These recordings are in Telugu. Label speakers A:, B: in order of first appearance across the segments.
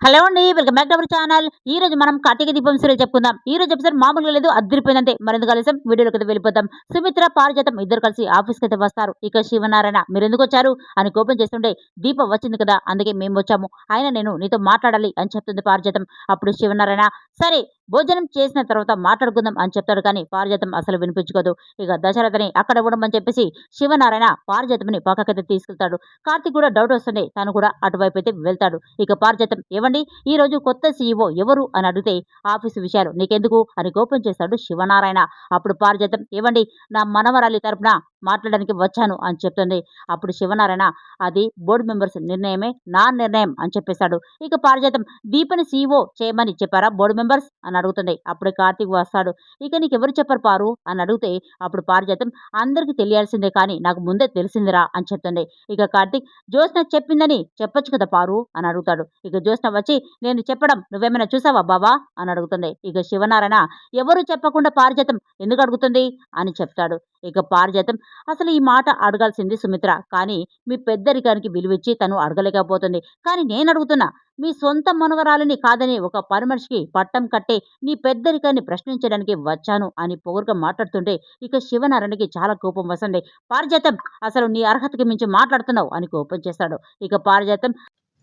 A: హలో అండి welcome back to our channel. ఈ రోజు మనం కార్తీక దీపం సీరియల్ చెప్పుకుందాం. ఈ రోజు ఎపిసోడ్ మామూలుగా లేదు అద్దరిపోయిందంటే మరింత కలిసి వీడియోలోకి అయితే వెళ్ళిపోతాం సుమిత్ర పారిజాతం ఇద్దరు కలిసి ఆఫీస్కి అయితే వస్తారు. ఇక శివనారాయణ మీరు ఎందుకు వచ్చారు? అని కోపం చేస్తుంటే దీపం వచ్చింది కదా అందుకే మేము వచ్చాము. ఆయన నేను నీతో మాట్లాడాలి అని చెప్తుంది పారిజాతం. అప్పుడు శివనారాయణ సరే భోజనం చేసిన తర్వాత మాట్లాడుకుందాం అని చెప్తాడు కానీ పారిజాతం అసలు వినిపించుకోదు. ఇక దశరథని అక్కడ ఉండమని చెప్పేసి శివనారాయణ పారిజాతంని పక్కకైతే తీసుకెళ్తాడు. కార్తీక్ కూడా డౌట్ వస్తుంది. తను కూడా అటువైపు అయితే వెళ్తాడు. ఇక పారిజాతం ఇవ్వండి ఈ రోజు కొత్త సీఈఓ ఎవరు? అని అడిగితే ఆఫీసు విషయాలు నీకెందుకు? అని కోపం చేస్తాడు శివనారాయణ. అప్పుడు పారిజాతం ఇవ్వండి నా మనవరాలి తరపున మాట్లాడడానికి వచ్చాను అని చెప్తుంది. అప్పుడు శివనారాయణ అది బోర్డు మెంబర్స్ నిర్ణయమే నా నిర్ణయం అని చెప్పేశాడు. ఇక పారిజాతం దీపని సీఈఓ చేయమని చెప్పారా బోర్డు మెంబర్స్? అని అడుగుతుంది అప్పుడు కార్తీక్ వస్తాడు. ఇక నీకు ఎవరు చెప్పరు పారు? అని అడిగితే అప్పుడు పారిజాతం అందరికీ తెలియాల్సిందే కానీ నాకు ముందే తెలిసిందిరా అని చెప్తుంది ఇక కార్తీక్ జ్యోత్స్న చెప్పిందని చెప్పొచ్చు కదా పారు? అని అడుగుతాడు. ఇక జ్యోత్స్న వచ్చి నేను చెప్పడం నువ్వేమైనా చూసావా బాబా అని అడుగుతుంది ఇక శివనారాయణ ఎవరు చెప్పకుండా పారిజాతం? ఎందుకు అడుగుతుంది? అని చెప్తాడు. ఇక పారిజాతం. అసలు ఈ మాట అడగాల్సింది సుమిత్ర. కానీ మీ పెద్దరికానికి విలువిచ్చి తను అడగలేకపోతుంది. కానీ నేను అడుగుతున్నా మీ సొంత మనవరాలని కాదని ఒక పరమర్శికి పట్టం కట్టే నీ పెద్దరికాన్ని ప్రశ్నించడానికి వచ్చాను అని పొగరుగా మాట్లాడుతుంటే ఇక శివనారాయణకి చాలా కోపం వస్తుంది. పారిజాతం! అసలు నీ అర్హతకి మించి మాట్లాడుతున్నావు అని కోపం చేస్తాడు. ఇక పారిజాతం!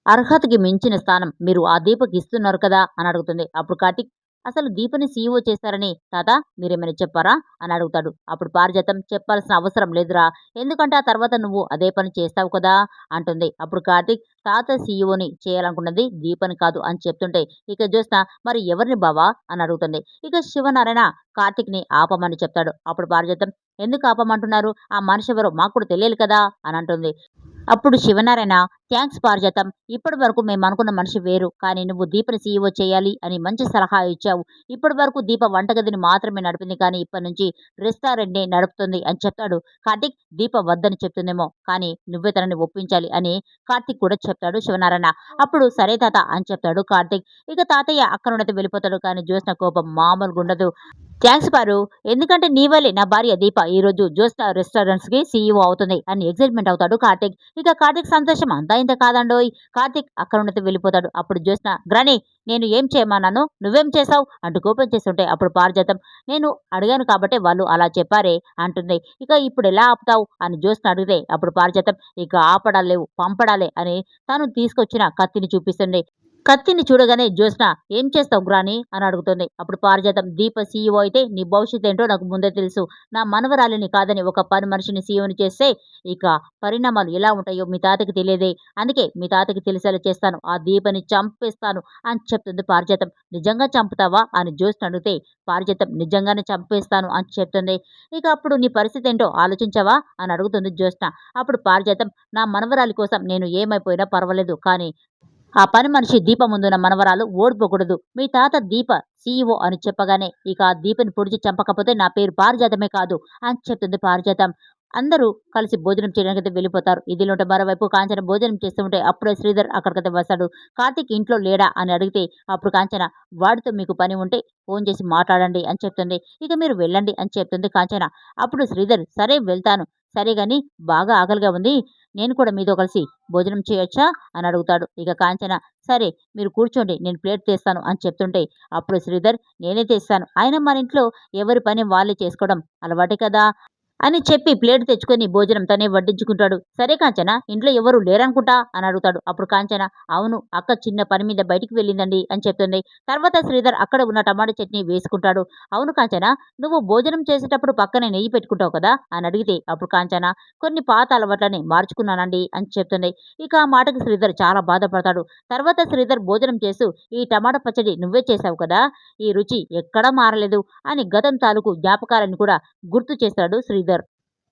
A: అర్హతకి మించిన స్థానం మీరు ఆ దీపకి ఇస్తున్నారు కదా అని అడుగుతుంది. అప్పుడు కార్తీక్ అసలు దీపని సీఈఓ చేస్తారని తాత మీరేమైనా చెప్పారా? అని అడుగుతాడు. అప్పుడు పారిజాతం చెప్పాల్సిన అవసరం లేదురా. ఎందుకంటే ఆ తర్వాత నువ్వు అదే పని చేస్తావు కదా? అంటుంది. అప్పుడు కార్తీక్ తాత సీఈఓని చేయాలనుకున్నది దీపని కాదు అని చెప్తుంటే ఇక చూస్తా మరి ఎవరిని బావా? అని అడుగుతుంది. ఇక శివనారాయణ కార్తీక్ని ఆపమని చెప్తాడు. అప్పుడు పారిజాతం ఎందుకు ఆపమంటున్నారు? ఆ మనిషి ఎవరో మాకు కూడా తెలియదు కదా అని అంటుంది. అప్పుడు శివనారాయణ థ్యాంక్స్ పారిజాతం ఇప్పటి వరకు మేము అనుకున్న మనిషి వేరు కానీ నువ్వు దీపని సీఈఓ చేయాలి అని మంచి సలహా ఇచ్చావు. ఇప్పటి వరకు దీప వంటగదిని మాత్రమే నడిపింది కానీ ఇప్పటి నుంచి రెస్టారెంట్ని నడుపుతుంది అని చెప్తాడు కార్తిక్ దీప వద్దని చెప్తుందేమో కానీ నువ్వే తనని ఒప్పించాలి అని కార్తీక్ కూడా చెప్తాడు శివనారాయణ. అప్పుడు సరే తాత అని చెప్తాడు కార్తీక్. ఇక తాతయ్య అక్కడ వెళ్ళిపోతాడు కానీ జ్యోత్స్న కోపం మామూలుగా ఉండదు థ్యాంక్స్ పారు ఎందుకంటే నీ వల్లే నా భార్య దీప ఈ రోజు జ్యోత్స్న రెస్టారెంట్స్కి సీఈఓ అవుతుంది అని ఎగ్జైట్మెంట్ అవుతాడు కార్తిక్. ఇక కార్తిక్ సంతోషం అంతా ఇంత కాదండోయ్. కార్తీక్ అక్కడ ఉన్నది వెళ్ళిపోతాడు. అప్పుడు జోస్న గ్రాని నేను ఏం చేయమన్నాను? నువ్వేం చేసావు అంటూ కోపం చేస్తుంటే అప్పుడు పారిజాతం. నేను అడిగాను కాబట్టి వాళ్ళు అలా చెప్పారే అంటుంది. ఇక ఇప్పుడు ఎలా ఆపుతావు? అని జోస్న అడిగితే అప్పుడు పారిజాతం. ఇక ఆపడాలేవు లేవు పంపడాలే అని తను తీసుకొచ్చిన కత్తిని చూపిస్తుంది. కత్తిని చూడగానే జ్యోత్స్న ఏం చేస్తావు గ్రాని? అని అడుగుతుంది. అప్పుడు పారిజాతం దీప సీఈఓ అయితే నీ భవిష్యత్ ఏంటో నాకు ముందే తెలుసు. నా మనవరాలిని కాదని ఒక పని మనిషిని సీఈఓని చేస్తే ఇక పరిణామాలు ఎలా ఉంటాయో మీ తాతకి తెలియదే. అందుకే మీ తాతకి తెలిసేలా చేస్తాను. ఆ దీపని చంపేస్తాను అని చెప్తుంది పారిజాతం. నిజంగా చంపుతావా? అని జ్యోత్స్న అడిగితే పారిజాతం నిజంగానే చంపేస్తాను అని చెప్తుంది. ఇక అప్పుడు నీ పరిస్థితి ఏంటో ఆలోచించావా? అని అడుగుతుంది జ్యోత్స్న. అప్పుడు పారిజాతం నా మనవరాలి కోసం నేను ఏమైపోయినా పర్వాలేదు కానీ ఆ పని మనిషి దీప ముందున్న మనవరాలు ఓడిపోకూడదు. మీ తాత దీప సీఈఓ అని చెప్పగానే ఇక ఆ దీపని పొడిచి చంపకపోతే నా పేరు పారిజాతమే కాదు అని చెప్తుంది పారిజాతం. అందరూ కలిసి భోజనం చేయడానికి వెళ్ళిపోతారు. ఇదిలోంటే మరోవైపు కాంచన భోజనం చేస్తుంటే అప్పుడే శ్రీధర్ అక్కడికైతే వస్తాడు. కార్తీక్ ఇంట్లో లేడా అని అడిగితే అప్పుడు కాంచన వాడితో మీకు పని ఉంటే ఫోన్ చేసి మాట్లాడండి అని చెప్తుంది. ఇక మీరు వెళ్ళండి అని చెప్తుంది కాంచన. అప్పుడు శ్రీధర్ సరే వెళ్తాను. సరే కానీ బాగా ఆకలిగా ఉంది. నేను కూడా మీతో కలిసి భోజనం చేయొచ్చా అని అడుగుతాడు. ఇక కాంచన సరే మీరు కూర్చోండి. నేను ప్లేట్ తెస్తాను అని చెప్తుంటే అప్పుడు శ్రీధర్ నేనే తెస్తాను. ఆయన మన ఇంట్లో ఎవరి పని వాళ్ళే చేసుకోవడం అలవాటే కదా. అని చెప్పి ప్లేట్ తెచ్చుకొని భోజనం తనే వడ్డించుకుంటాడు. సరే కాంచన ఇంట్లో ఎవరు లేరనుకుంటా? అని అడుగుతాడు. అప్పుడు కాంచన అవును అక్క చిన్న పని మీద బయటికి వెళ్ళిందండి అని చెప్తుంది. తర్వాత శ్రీధర్ అక్కడ ఉన్న టమాటా చట్నీ వేసుకుంటాడు. అవును కాంచన నువ్వు భోజనం చేసేటప్పుడు పక్కనే నెయ్యి పెట్టుకుంటావు కదా? అని అడిగితే అప్పుడు కాంచన కొన్ని పాత అలవాట్లని మార్చుకున్నానండి అని చెప్తుంది. ఇక ఆ మాటకు శ్రీధర్ చాలా బాధపడతాడు. తర్వాత శ్రీధర్ భోజనం చేస్తూ ఈ టమాటా పచ్చడి నువ్వే చేసావు కదా? ఈ రుచి ఎక్కడా మారలేదు అని గతం తాలూకు జ్ఞాపకాలను కూడా గుర్తు చేస్తాడు శ్రీధర్.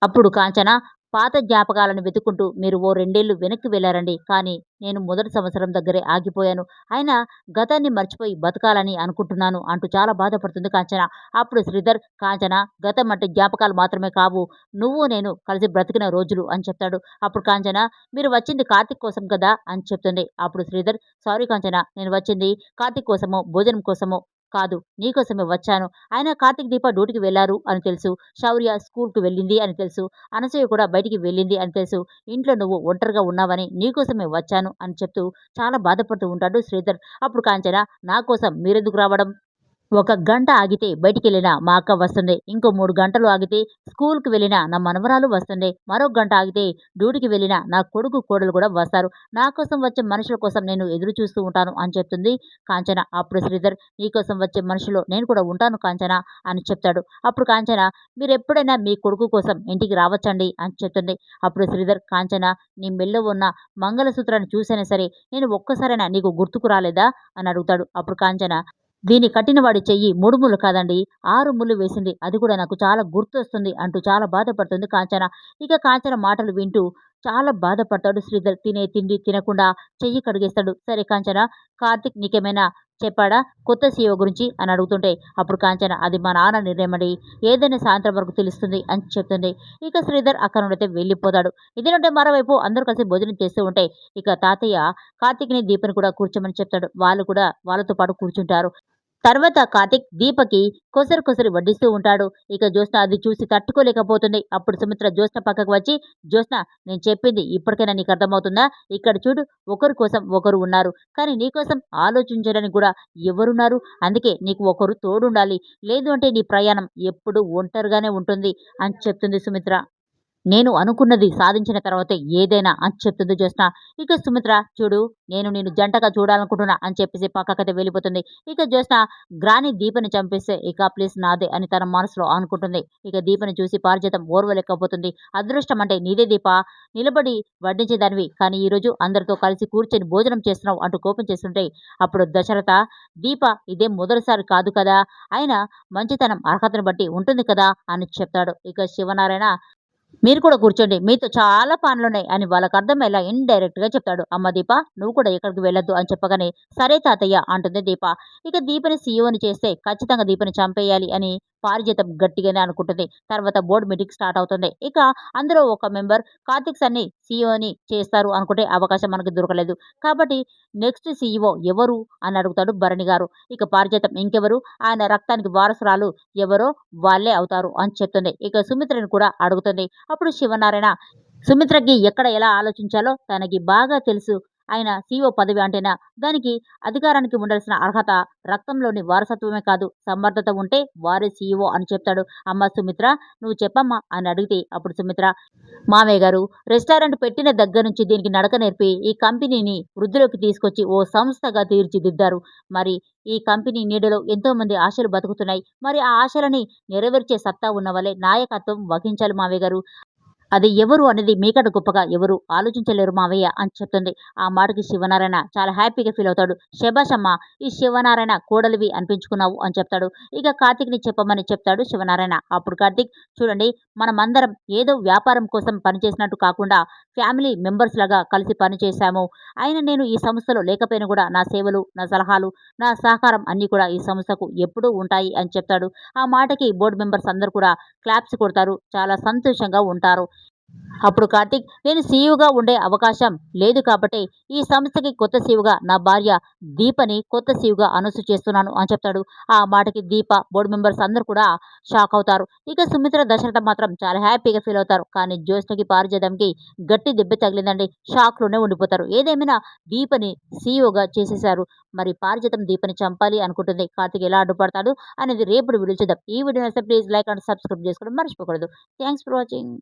A: అప్పుడు కాంచన పాత జ్ఞాపకాలను వెతుక్కుంటూ మీరు ఓ రెండేళ్ళు వెనక్కి వెళ్ళారండి. కానీ నేను మొదటి సంవత్సరం దగ్గరే ఆగిపోయాను. అయినా గతాన్ని మర్చిపోయి బతకాలని అనుకుంటున్నాను అంటూ చాలా బాధపడుతుంది కాంచన. అప్పుడు శ్రీధర్ కాంచన గతం అంటే జ్ఞాపకాలు మాత్రమే కావు. నువ్వు నేను కలిసి బ్రతికిన రోజులు అని చెప్తాడు. అప్పుడు కాంచన మీరు వచ్చింది కార్తీక్ కోసం కదా అని చెప్తుంది. అప్పుడు శ్రీధర్ సారీ కాంచన నేను వచ్చింది కార్తిక్ కోసమో భోజనం కోసమో కాదు నీకోసమే వచ్చాను. ఆయన కార్తీక్ దీప డ్యూటీకి వెళ్ళారు అని తెలుసు. శౌర్య స్కూల్కి వెళ్ళింది అని తెలుసు. అనసూయ కూడా బయటికి వెళ్ళింది అని తెలుసు. ఇంట్లో నువ్వు ఒంటరిగా ఉన్నావని నీకోసమే వచ్చాను అని చెప్తూ చాలా బాధపడుతూ ఉంటాడు శ్రీధర్. అప్పుడు కాంచన నా కోసం మీరెందుకు రావడం? ఒక గంట ఆగితే బయటికెళ్ళిన మా అక్క వస్తుంది ఇంకో మూడు గంటలు ఆగితే స్కూల్కి వెళ్ళిన నా మనవరాలు వస్తుంది మరో గంట ఆగితే డ్యూటీకి వెళ్ళిన నా కొడుకు కోడలు కూడా వస్తారు. నా కోసం వచ్చే మనుషుల కోసం నేను ఎదురు చూస్తూ ఉంటాను అని చెప్తుంది కాంచన. అప్పుడు శ్రీధర్ నీ కోసం వచ్చే మనుషులు నేను కూడా ఉంటాను కాంచన అని చెప్తాడు. అప్పుడు కాంచన మీరు ఎప్పుడైనా మీ కొడుకు కోసం ఇంటికి రావచ్చండి అని చెప్తుంది. అప్పుడు శ్రీధర్ కాంచన నీ మెల్లో ఉన్న మంగళసూత్రాన్ని చూసైనా సరే నేను ఒక్కసారైనా నీకు గుర్తుకు రాలేదా అని అడుగుతాడు. అప్పుడు కాంచన దీని కట్టినవాడి చెయ్యి మూడు ముళ్ళు కాదండి ఆరు ముళ్ళు వేసింది. అది కూడా నాకు చాలా గుర్తొస్తుంది అంటూ చాలా బాధపడుతుంది కాంచన. ఇక కాంచన మాటలు వింటూ చాలా బాధపడతాడు శ్రీధర్. తినే తిండి తినకుండా చెయ్యి కడిగేస్తాడు. సరే కాంచన కార్తిక్ నీకేమైనా చెప్పాడా? కొత్త సీఓ గురించి? అని అడుగుతుంటే అప్పుడు కాంచన అది మా నాన్న నిర్ణయమండి. ఏదైనా సాయంత్రం వరకు తెలుస్తుంది అని చెప్తుంది ఇక శ్రీధర్ అక్కడ నుండి వెళ్ళిపోతాడు. ఇదేనంటే మరోవైపు అందరూ కలిసి భోజనం చేస్తూ ఉంటే ఇక తాతయ్య కార్తిక్ని దీపని కూడా కూర్చోమని చెప్తాడు. వాళ్ళు కూడా వాళ్ళతో పాటు కూర్చుంటారు. తర్వాత కార్తిక్ దీపకి కొసరు కొసరు వడ్డిస్తూ ఉంటాడు. ఇక జ్యోత్స్న అది చూసి తట్టుకోలేకపోతుంది. అప్పుడు సుమిత్ర జ్యోత్స్న పక్కకు వచ్చి జ్యోత్స్న నేను చెప్పింది ఇప్పటికైనా నీకు అర్థమవుతుందా? ఇక్కడ చూడు ఒకరి కోసం ఒకరు ఉన్నారు. కానీ నీకోసం ఆలోచించడానికి కూడా ఎవరున్నారు? అందుకే నీకు ఒకరు తోడుండాలి. లేదు అంటే నీ ప్రయాణం ఎప్పుడు ఒంటరిగానే ఉంటుంది అని చెప్తుంది సుమిత్ర. నేను అనుకున్నది సాధించిన తర్వాతే ఏదైనా అని చెప్తుంది జ్యోత్స్న. ఇక సుమిత్ర చూడు నేను నేను జంటగా చూడాలనుకుంటున్నా అని చెప్పేసి పక్కకైతే వెళ్ళిపోతుంది. ఇక జ్యోత్స్న గ్రాని దీపని చంపేస్తే ఇక ప్లేస్ నాదే అని తన మనసులో అనుకుంటుంది. ఇక దీపని చూసి పారిజాతం ఓర్వలేకపోతుంది. అదృష్టం అంటే నీదే దీప. నిలబడి వడ్డించేదానివి కానీ ఈరోజు అందరితో కలిసి కూర్చొని భోజనం చేస్తున్నావు అంటూ కోపం చేస్తుంటే అప్పుడు దశరథ దీప ఇదే మొదటిసారి కాదు కదా ఆయన మంచితనం అర్హతను బట్టి ఉంటుంది కదా అని చెప్తాడు. ఇక శివనారాయణ మీరు కూడా కూర్చోండి. మీతో చాలా పనులున్నాయి అని వాళ్ళకి అర్థమయ్యేలా ఇండైరెక్ట్గా చెప్తాడు. అమ్మ దీప నువ్వు కూడా ఎక్కడికి వెళ్ళొద్దు అని చెప్పగానే సరే తాతయ్య అంటుంది దీప. ఇక దీపని సీఈఓని చేస్తే ఖచ్చితంగా దీపని చంపేయాలి అని పారిజాతం గట్టిగానే అనుకుంటుంది. తర్వాత బోర్డు మీటింగ్ స్టార్ట్ అవుతుంది. ఇక అందులో ఒక మెంబర్ కార్తిక్ సన్ని సీఈఓని చేస్తారు అనుకుంటే అవకాశం మనకి దొరకలేదు. కాబట్టి నెక్స్ట్ సీఈఓ ఎవరు అని అడుగుతాడు భరణి గారు. ఇక పారిజాతం ఇంకెవరు? ఆయన రక్తానికి వారసురాలు ఎవరో వాళ్ళే అవుతారు అని చెప్తుంది. ఇక సుమిత్రని కూడా అడుగుతుంది. అప్పుడు శివనారాయణ సుమిత్రకి ఎక్కడ ఎలా ఆలోచించాలో తనకి బాగా తెలుసు. ఆయన సీఓ పదవి అంటేనా? దానికి అధికారానికి ఉండాల్సిన అర్హత రక్తంలోని వారసత్వమే కాదు సమర్థత ఉంటే వారే సీఈఓ అని చెప్తాడు. అమ్మ సుమిత్ర నువ్వు చెప్పమ్మా అని అడిగితే అప్పుడు సుమిత్ర మామయ్య గారు రెస్టారెంట్ పెట్టిన దగ్గర నుంచి దీనికి నడక నేర్పి ఈ కంపెనీని వృద్ధిలోకి తీసుకొచ్చి ఓ సంస్థగా తీర్చిదిద్దారు. మరి ఈ కంపెనీ నీడలో ఎంతోమంది ఆశలు బతుకుతున్నాయి. మరి ఆ ఆశలని నెరవేర్చే సత్తా ఉన్న వల్లే నాయకత్వం వహించాలి మావయ్య గారు. అది ఎవరు అనేది మీకట గొప్పగా ఎవరు ఆలోచించలేరు మావయ్య అని చెప్తుంది. ఆ మాటకి శివనారాయణ చాలా హ్యాపీగా ఫీల్ అవుతాడు. శభాషమ్మ ఈ శివనారాయణ కోడలివి అనిపించుకున్నావు అని చెప్తాడు. ఇక కార్తిక్ని చెప్పమని చెప్తాడు శివనారాయణ. అప్పుడు కార్తిక్ చూడండి మనమందరం ఏదో వ్యాపారం కోసం పనిచేసినట్టు కాకుండా ఫ్యామిలీ మెంబర్స్ లాగా కలిసి పనిచేశాము అయినా నేను ఈ సంస్థలో లేకపోయినా కూడా నా సేవలు నా సలహాలు నా సహకారం అన్నీ కూడా ఈ సంస్థకు ఎప్పుడూ ఉంటాయి అని చెప్తాడు. ఆ మాటకి బోర్డు మెంబర్స్ అందరూ కూడా క్లాప్స్ కొడతారు. చాలా సంతోషంగా ఉంటారు. అప్పుడు కార్తీక్ నేను సీఈఓగా ఉండే అవకాశం లేదు కాబట్టి ఈ సంస్థకి కొత్త సీఈఓగా నా భార్య దీపని కొత్త సీఈఓగా అనౌన్స్ చేస్తున్నాను అని చెప్తాడు. ఆ మాటకి దీప బోర్డు మెంబర్స్ అందరూ కూడా షాక్ అవుతారు. ఇక సుమిత్ర దశరథ మాత్రం చాలా హ్యాపీగా ఫీల్ అవుతారు. కానీ జ్యోష్ణకి పారిజాతంకి గట్టి దెబ్బ తగిలిందండి షాక్లోనే ఉండిపోతారు. ఏదేమైనా దీపని సీఈఓగా చేసేశారు. మరి పారిజాతం దీపని చంపాలి అనుకుంటుంది. కార్తీక్ ఎలా అడ్డుపడతాడు అనేది రేపు వీడియో చూద్దాం. ఈ వీడియో నచ్చితే ప్లీజ్ లైక్ అండ్ సబ్స్క్రైబ్ చేసుకోవడం మర్చిపోకూడదు. Thanks for watching